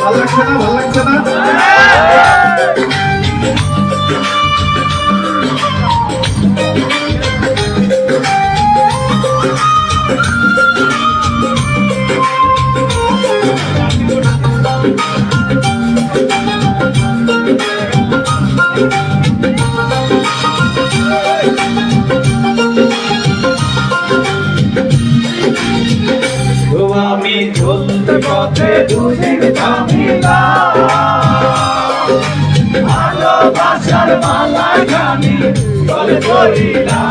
ভালো লাগছে না? ভালো লাগছে না? আমি চলতে পথে দুদিন থামিলাম ভালোবাসার মালা গানি গলে পড়িলাম।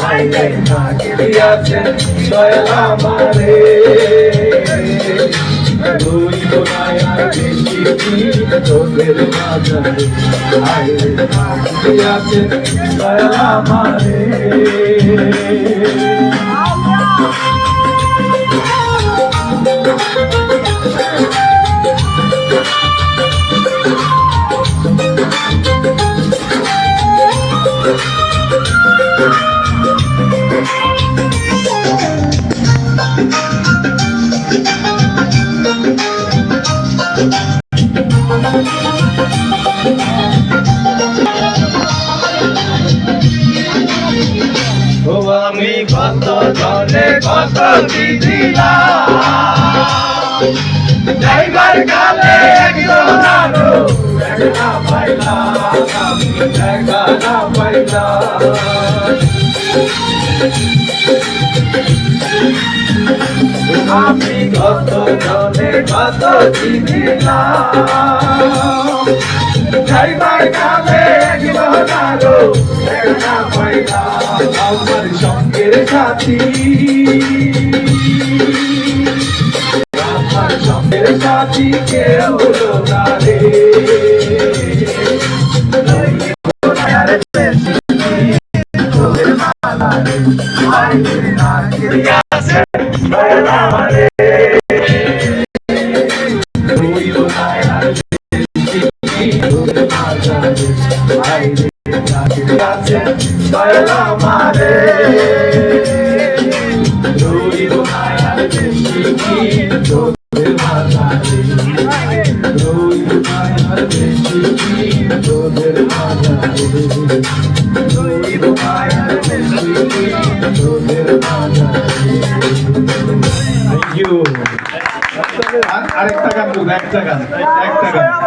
হাইলে থাকে দিয়াছে দয়ালা মারে রইব বেশি তোদের মাঝারে হাইলে থাকে দিয়াছে দয়ালা মারে ও ড্রাইভার কালে আরও দেখা পাইলাম আমি দেখা না পাইলাম আমি কত জনে কত দিদিলাম ড্রাইভার সঙ্গের সাথী। সাথী কেউ না রে তোদের মাঝারে থ্যাংক ইউ আরেকটা গান একটা গান একটা গান।